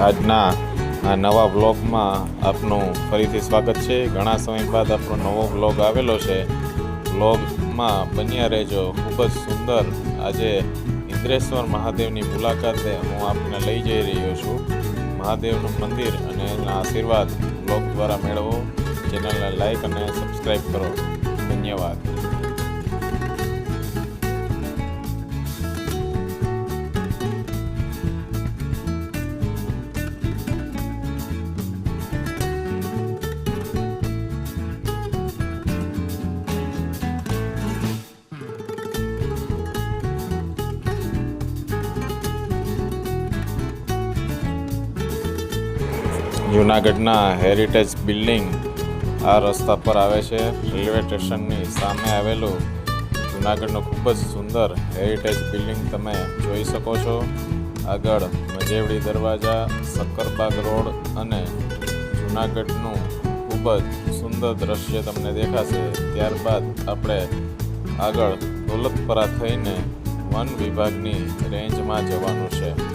આજના આ નવા બ્લોગમાં આપનું ફરીથી સ્વાગત છે. ઘણા સમય બાદ આપણો નવો વ્લોગ આવેલો છે. વ્લોગમાં બન્યા રહેજો. ખૂબ જ સુંદર આજે ઇન્દ્રેશ્વર મહાદેવની મુલાકાતે હું આપને લઈ જઈ રહ્યો છું. મહાદેવનું મંદિર અને એના આશીર્વાદ બ્લોગ દ્વારા મેળવો. ચેનલને લાઈક અને સબસ્ક્રાઈબ કરો. ધન્યવાદ. જૂનાગઢના હેરિટેજ બિલ્ડિંગ આ રસ્તા પર આવે છે. રેલવે સ્ટેશનની સામે આવેલું જૂનાગઢનું ખૂબ જ સુંદર હેરિટેજ બિલ્ડિંગ તમે જોઈ શકો છો. આગળ મજેવડી દરવાજા, શક્કરબાગ રોડ અને જૂનાગઢનું ખૂબ જ સુંદર દ્રશ્ય તમને દેખાશે. ત્યારબાદ આપણે આગળ દોલતપરા થઈને વન વિભાગની રેન્જમાં જવાનું છે.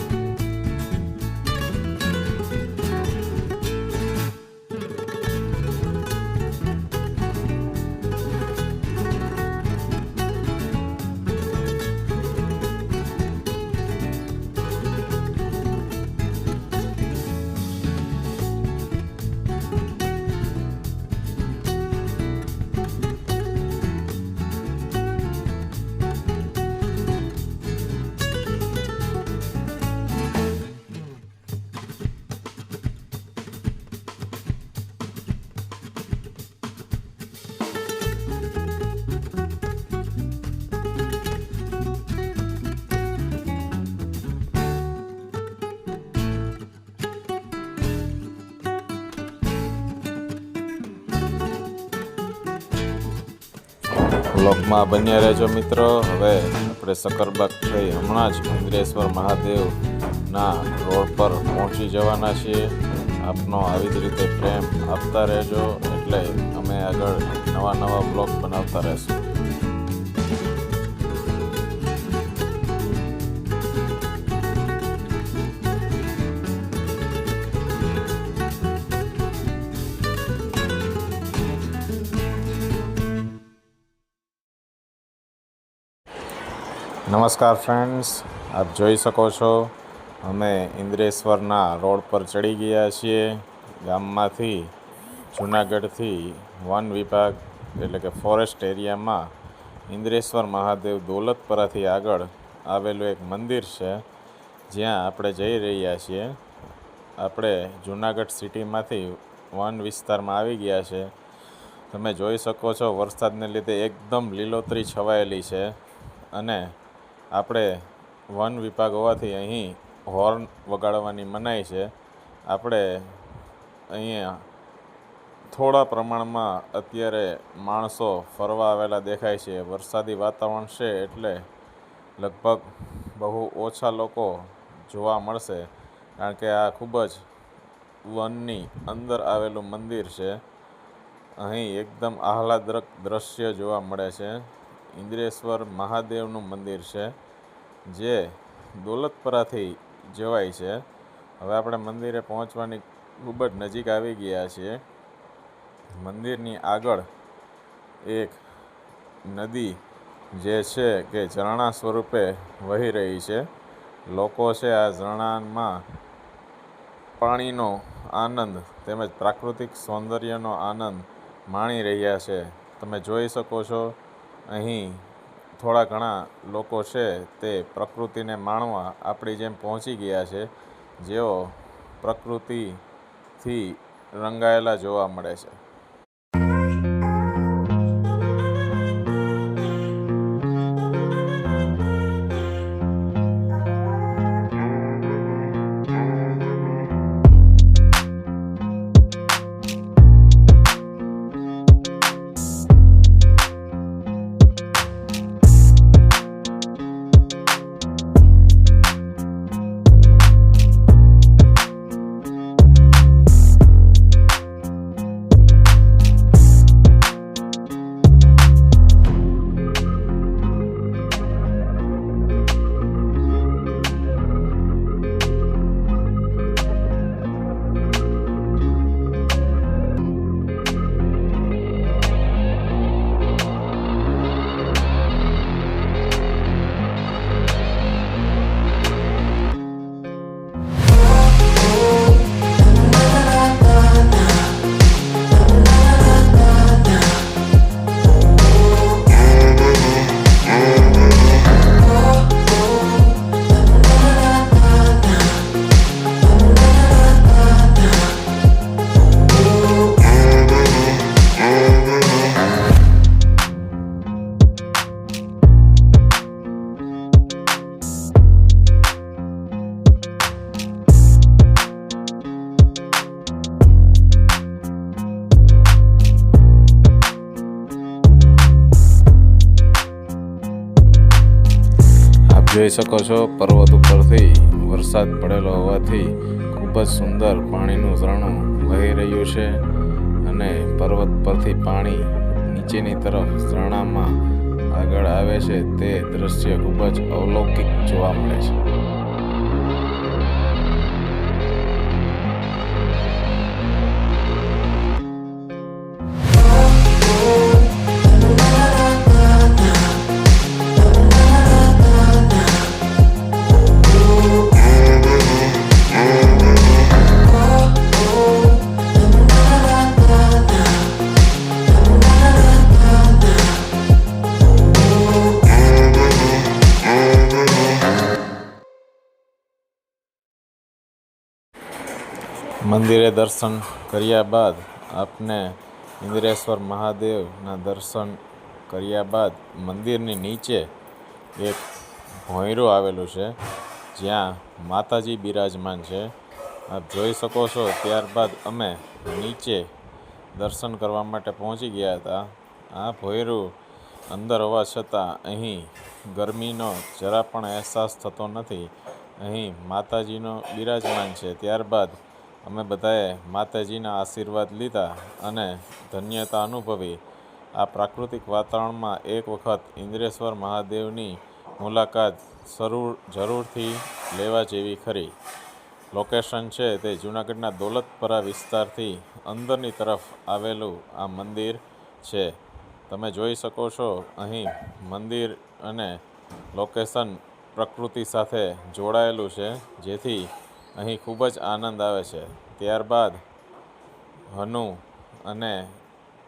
બ્લોગમાં બન્યા રહેજો મિત્રો. હવે આપણે સકરબાગ થઈ હમણાં જ ઇન્દ્રેશ્વર મહાદેવના રોડ પર પહોંચી જવાના છીએ. આપનો આવી જ રીતે પ્રેમ આપતા રહેજો. એટલે અમે આગળ નવા નવા બ્લોગ બનાવતા રહેશું. નમસ્કાર ફ્રેન્ડ્સ, આપ જોઈ શકો છો, અમે ઇન્દ્રેશ્વરના રોડ પર ચડી ગયા છીએ. ગામમાંથી જુનાગઢથી વન વિભાગ, એટલે કે ફોરેસ્ટ એરિયામાં ઇન્દ્રેશ્વર મહાદેવ દોલતપરાથી આગળ આવેલું એક મંદિર છે. જ્યાં આપણે જઈ રહ્યા છીએ. આપણે જુનાગઢ સિટીમાંથી વન વિસ્તારમાં આવી ગયા છે. તમે જોઈ શકો છો, વરસાદને લીધે એકદમ લીલોતરી છવાયેલી છે અને આપણે વન વિભાગ હોવાથી અહીં હોર્ન વગાડવાની મનાઈ છે. આપણે અહીંયા થોડા પ્રમાણમાં અત્યારે માણસો ફરવા આવેલા દેખાય છે. વરસાદી વાતાવરણ છે એટલે લગભગ બહુ ઓછા લોકો જોવા મળશે, કારણ કે આ ખૂબ જ વનની અંદર આવેલું મંદિર છે. અહીં એકદમ આહલાદક દ્રશ્ય જોવા મળે છે. ઇન્દ્રેશ્વર મહાદેવનું મંદિર છે, જે દોલતપરાથી જવાય છે. હવે આપણે મંદિરે પહોંચવાની ખૂબ જ નજીક આવી ગયા છીએ. મંદિરની આગળ એક નદી જે છે કે ઝરણા સ્વરૂપે વહી રહી છે. લોકો છે આ ઝરણામાં પાણીનો આનંદ તેમજ પ્રાકૃતિક સૌંદર્યનો આનંદ માણી રહ્યા છે. તમે જોઈ શકો છો અહીં થોડા ઘણા લોકો છે તે પ્રકૃતિને માણવા આપણી જેમ પહોંચી ગયા છે, જેઓ પ્રકૃતિથી રંગાયેલા જોવા મળે છે. જોઈ શકો છો, પર્વત ઉપરથી વરસાદ પડેલો હોવાથી ખૂબ જ સુંદર પાણીનું ઝરણું વહી રહ્યું છે અને પર્વત પરથી પાણી નીચેની તરફ ઝરણામાં આગળ આવે છે, તે દ્રશ્ય ખૂબ જ અવલૌકિક જોવા મળે છે. મંદિરે દર્શન કર્યા બાદ આપને ઇન્દ્રેશ્વર મહાદેવના દર્શન કર્યા બાદ મંદિરની નીચે એક ભોંયરું આવેલું છે, જ્યાં માતાજી બિરાજમાન છે. આપ જોઈ શકો છો, ત્યારબાદ અમે નીચે દર્શન કરવા માટે પહોંચી ગયા હતા. આ ભોંયરું અંદર હોવા છતાં અહીં ગરમીનો જરા પણ અહેસાસ થતો નથી. અહીં માતાજીનો બિરાજમાન છે. ત્યારબાદ અમે બધાએ માતાજીના આશીર્વાદ લીધા અને ધન્યતા અનુભવી. આ પ્રાકૃતિક વાતાવરણમાં એક વખત ઇન્દ્રેશ્વર મહાદેવની મુલાકાત જરૂર, જરૂરથી લેવા જેવી ખરી. લોકેશન છે તે જૂનાગઢના દોલતપરા વિસ્તારથી અંદરની તરફ આવેલું આ મંદિર છે. તમે જોઈ શકો છો અહીં મંદિર અને લોકેશન પ્રકૃતિ સાથે જોડાયેલું છે, જેથી અહીં ખૂબ જ આનંદ આવે છે. ત્યારબાદ હનુ અને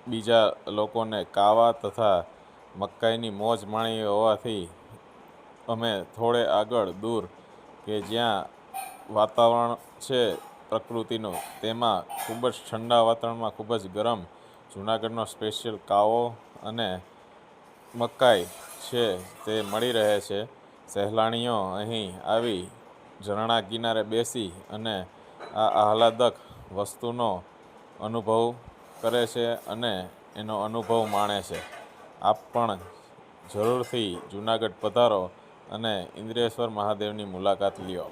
બીજા લોકોને કાવા તથા મકાઈની મોજ માણી હોવાથી અમે થોડે આગળ દૂર કે જ્યાં વાતાવરણ છે પ્રકૃતિનું, તેમાં ખૂબ જ ઠંડા વાતાવરણમાં ખૂબ જ ગરમ જૂનાગઢનો સ્પેશિયલ કાવો અને મકાઈ છે તે મળી રહે છે. સહેલાણીઓ અહીં આવી ઝરણા કિનારે બેસી અને આ આહલાદક વસ્તુનો અનુભવ કરે છે અને એનો અનુભવ માણે છે. આપ પણ જરૂરથી જૂનાગઢ પધારો અને ઇન્દ્રેશ્વર મહાદેવની મુલાકાત લ્યો.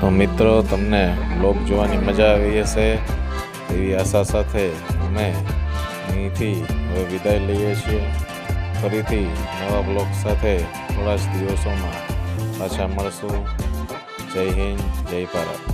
તો મિત્રો, તમને બ્લોગ જોવાની મજા આવી હશે એવી આશા સાથે અમે અહીંથી હવે વિદાય લઈએ છીએ. ફરીથી નવા બ્લોગ સાથે થોડા જ દિવસોમાં પાછા મળશું. જય હિન્દ, જય ભારત.